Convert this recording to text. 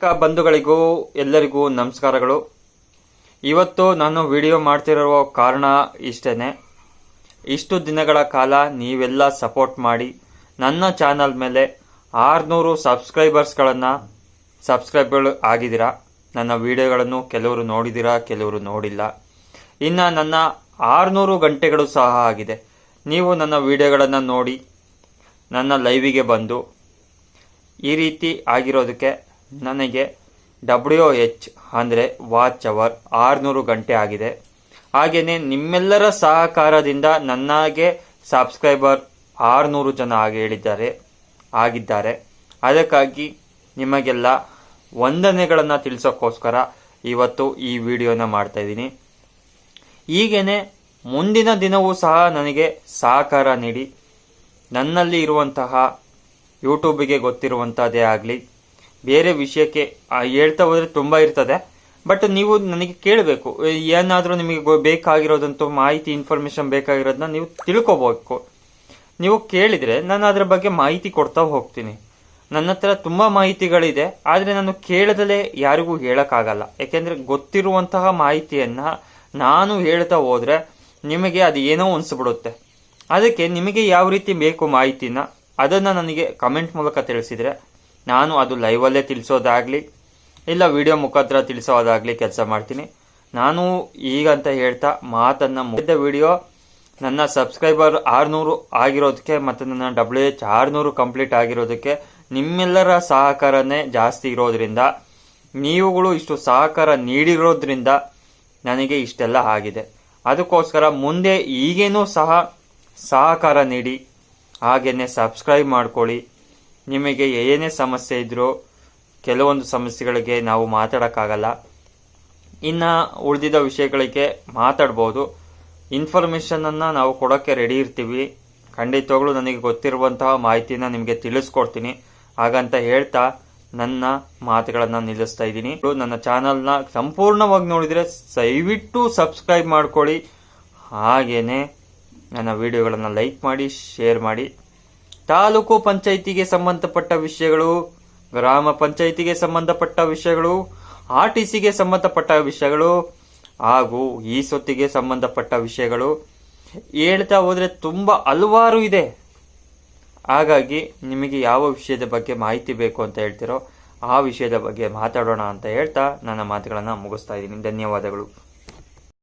ವೀಕ್ಷಕ ಬಂಧುಗಳಿಗೂ ಎಲ್ಲರಿಗೂ ನಮಸ್ಕಾರಗಳು. ಇವತ್ತು ನಾನು ವಿಡಿಯೋ ಮಾಡ್ತಿರೋ ಕಾರಣ ಇಷ್ಟೇ ಇಷ್ಟು ದಿನಗಳ ಕಾಲ ನೀವೆಲ್ಲ ಸಪೋರ್ಟ್ ಮಾಡಿ ನನ್ನ ಚಾನಲ್ ಮೇಲೆ ಆರುನೂರು ಸಬ್ಸ್ಕ್ರೈಬರ್ಸ್ಗಳನ್ನು ಸಬ್ಸ್ಕ್ರೈಬ್ಗಳು ಆಗಿದ್ದೀರಾ? ನನ್ನ ವಿಡಿಯೋಗಳನ್ನು ಕೆಲವರು ನೋಡಿದ್ದೀರಾ, ಕೆಲವರು ನೋಡಿಲ್ಲ. ಇನ್ನು ನನ್ನ ಆರುನೂರು ಗಂಟೆಗಳು ಸಹ ಆಗಿದೆ. ನೀವು ನನ್ನ ವಿಡಿಯೋಗಳನ್ನು ನೋಡಿ ನನ್ನ ಲೈವಿಗೆ ಬಂದು ಈ ರೀತಿ ಆಗಿರೋದಕ್ಕೆ ನನಗೆ ಡಬ್ಲ್ಯೂ ಎಚ್ ಅಂದರೆ ವಾಚ್ ಅವರ್ ಆರುನೂರು ಗಂಟೆ ಆಗಿದೆ. ಹಾಗೆಯೇ ನಿಮ್ಮೆಲ್ಲರ ಸಹಕಾರದಿಂದ ನನಗೆ ಸಬ್ಸ್ಕ್ರೈಬರ್ ಆರುನೂರು ಜನ ಆಗಿ ಹೇಳಿದ್ದಾರೆ, ಆಗಿದ್ದಾರೆ. ಅದಕ್ಕಾಗಿ ನಿಮಗೆಲ್ಲ ವಂದನೆಗಳನ್ನು ತಿಳಿಸೋಕ್ಕೋಸ್ಕರ ಇವತ್ತು ಈ ವಿಡಿಯೋನ ಮಾಡ್ತಾ ಇದ್ದೀನಿ. ಹೀಗೇನೆ ಮುಂದಿನ ದಿನವೂ ಸಹ ನನಗೆ ಸಹಕಾರ ನೀಡಿ. ನನ್ನಲ್ಲಿ ಇರುವಂತಹ ಯೂಟ್ಯೂಬಿಗೆ ಗೊತ್ತಿರುವಂಥದ್ದೇ ಆಗಲಿ ಬೇರೆ ವಿಷಯಕ್ಕೆ ಹೇಳ್ತಾ ಹೋದರೆ ತುಂಬ ಇರ್ತದೆ. ಬಟ್ ನೀವು ನನಗೆ ಕೇಳಬೇಕು. ಏನಾದರೂ ನಿಮಗೆ ಬೇಕಾಗಿರೋದಂತ ಮಾಹಿತಿ ಇನ್ಫಾರ್ಮೇಶನ್ ಬೇಕಾಗಿರೋದನ್ನ ನೀವು ತಿಳ್ಕೊಬೇಕು. ನೀವು ಕೇಳಿದರೆ ನಾನು ಅದರ ಬಗ್ಗೆ ಮಾಹಿತಿ ಕೊಡ್ತಾ ಹೋಗ್ತೀನಿ. ನನ್ನ ಹತ್ರ ತುಂಬ ಮಾಹಿತಿಗಳಿದೆ. ಆದರೆ ನಾನು ಕೇಳದಲೇ ಯಾರಿಗೂ ಹೇಳೋಕ್ಕಾಗಲ್ಲ. ಯಾಕೆಂದರೆ ಗೊತ್ತಿರುವಂತಹ ಮಾಹಿತಿಯನ್ನು ನಾನು ಹೇಳ್ತಾ ಹೋದರೆ ನಿಮಗೆ ಅದು ಏನೋ ಅನ್ಸ್ಬಿಡುತ್ತೆ. ಅದಕ್ಕೆ ನಿಮಗೆ ಯಾವ ರೀತಿ ಬೇಕು ಮಾಹಿತಿನ, ಅದನ್ನು ನನಗೆ ಕಮೆಂಟ್ ಮೂಲಕ ತಿಳಿಸಿದರೆ ನಾನು ಅದು ಲೈವಲ್ಲೇ ತಿಳಿಸೋದಾಗಲಿ, ಇಲ್ಲ ವಿಡಿಯೋ ಮುಖಾಂತರ ತಿಳಿಸೋದಾಗಲಿ ಕೆಲಸ ಮಾಡ್ತೀನಿ. ನಾನು ಈಗಂತ ಹೇಳ್ತಾ ಮಾತನ್ನು ಮುಗಿದ ವಿಡಿಯೋ ನನ್ನ ಸಬ್ಸ್ಕ್ರೈಬರ್ ಆರುನೂರು ಆಗಿರೋದಕ್ಕೆ ಮತ್ತು ನನ್ನ ಡಬ್ಲ್ಯೂ ಎಚ್ ಆರುನೂರು ಕಂಪ್ಲೀಟ್ ಆಗಿರೋದಕ್ಕೆ ನಿಮ್ಮೆಲ್ಲರ ಸಹಕಾರನೇ ಜಾಸ್ತಿ ಇರೋದ್ರಿಂದ, ನೀವುಗಳು ಇಷ್ಟು ಸಹಕಾರ ನೀಡಿರೋದ್ರಿಂದ ನನಗೆ ಇಷ್ಟೆಲ್ಲ ಆಗಿದೆ. ಅದಕ್ಕೋಸ್ಕರ ಮುಂದೆ ಈಗೇನೂ ಸಹ ಸಹಕಾರ ನೀಡಿ ಹಾಗೆಯೇ ಸಬ್ಸ್ಕ್ರೈಬ್ ಮಾಡ್ಕೊಳ್ಳಿ. ನಿಮಗೆ ಏನೇ ಸಮಸ್ಯೆ ಇದ್ರೂ ಕೆಲವೊಂದು ಸಮಸ್ಯೆಗಳಿಗೆ ನಾವು ಮಾತಾಡೋಕ್ಕಾಗಲ್ಲ. ಇನ್ನು ಉಳಿದಿದ್ದ ವಿಷಯಗಳಿಗೆ ಮಾತಾಡ್ಬೋದು. ಇನ್ಫಾರ್ಮೇಷನನ್ನು ನಾವು ಕೊಡೋಕ್ಕೆ ರೆಡಿ ಇರ್ತೀವಿ. ಖಂಡಿತವಾಗ್ಲೂ ನನಗೆ ಗೊತ್ತಿರುವಂತಹ ಮಾಹಿತಿನ ನಿಮಗೆ ತಿಳಿಸ್ಕೊಡ್ತೀನಿ. ಹಾಗಂತ ಹೇಳ್ತಾ ನನ್ನ ಮಾತುಗಳನ್ನು ನಿಲ್ಲಿಸ್ತಾ ಇದ್ದೀನಿ. ನನ್ನ ಚಾನಲ್ನ ಸಂಪೂರ್ಣವಾಗಿ ನೋಡಿದರೆ ದಯವಿಟ್ಟು ಸಬ್ಸ್ಕ್ರೈಬ್ ಮಾಡ್ಕೊಳ್ಳಿ. ಹಾಗೇನೆ ನನ್ನ ವಿಡಿಯೋಗಳನ್ನು ಲೈಕ್ ಮಾಡಿ ಶೇರ್ ಮಾಡಿ. ತಾಲೂಕು ಪಂಚಾಯಿತಿಗೆ ಸಂಬಂಧಪಟ್ಟ ವಿಷಯಗಳು, ಗ್ರಾಮ ಪಂಚಾಯಿತಿಗೆ ಸಂಬಂಧಪಟ್ಟ ವಿಷಯಗಳು ಆರ್ ಟಿ ಸಿಗೆ ಸಂಬಂಧಪಟ್ಟ ವಿಷಯಗಳು, ಹಾಗೂ ಈ ಸೊತ್ತಿಗೆ ಸಂಬಂಧಪಟ್ಟ ವಿಷಯಗಳು. ಹೇಳ್ತಾ ಹೋದರೆ ತುಂಬ ಹಲವಾರು ಇದೆ. ಹಾಗಾಗಿ ನಿಮಗೆ ಯಾವ ವಿಷಯದ ಬಗ್ಗೆ ಮಾಹಿತಿ ಬೇಕು ಅಂತ ಹೇಳ್ತಿರೋ ಆ ವಿಷಯದ ಬಗ್ಗೆ ಮಾತಾಡೋಣ ಅಂತ ಹೇಳ್ತಾ ನನ್ನ ಮಾತುಗಳನ್ನು ಮುಗಿಸ್ತಾ ಇದ್ದೀನಿ. ಧನ್ಯವಾದಗಳು.